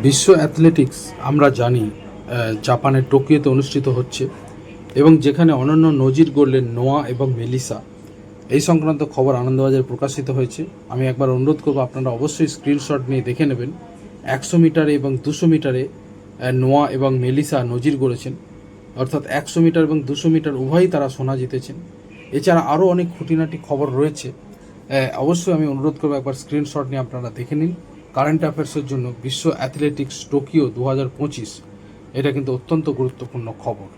বিশ্ব অ্যাথলেটিক্স আমরা জানি জাপানের টোকিওতে অনুষ্ঠিত হচ্ছে এবং যেখানে অনন্য নজির গড়লেন নোয়া এবং মেলিসা। এই সংক্রান্ত খবর আনন্দবাজারে প্রকাশিত হয়েছে। আমি একবার অনুরোধ করব, আপনারা অবশ্যই স্ক্রিনশট নিয়ে দেখে নেবেন। একশো মিটারে এবং দুশো মিটারে নোয়া এবং মেলিসা নজির গড়েছেন। অর্থাৎ একশো মিটার এবং দুশো মিটার উভয়ই তারা সোনা জিতেছেন। এছাড়া আরও অনেক খুঁটিনাটি খবর রয়েছে। অবশ্যই আমি অনুরোধ করব, একবার স্ক্রিনশট নিয়ে আপনারা দেখে নিন। কারেন্ট অ্যাফেয়ার্সের জন্য বিশ্ব অ্যাথলেটিক্স টোকিও দু হাজার পঁচিশ এটা কিন্তু অত্যন্ত গুরুত্বপূর্ণ খবর।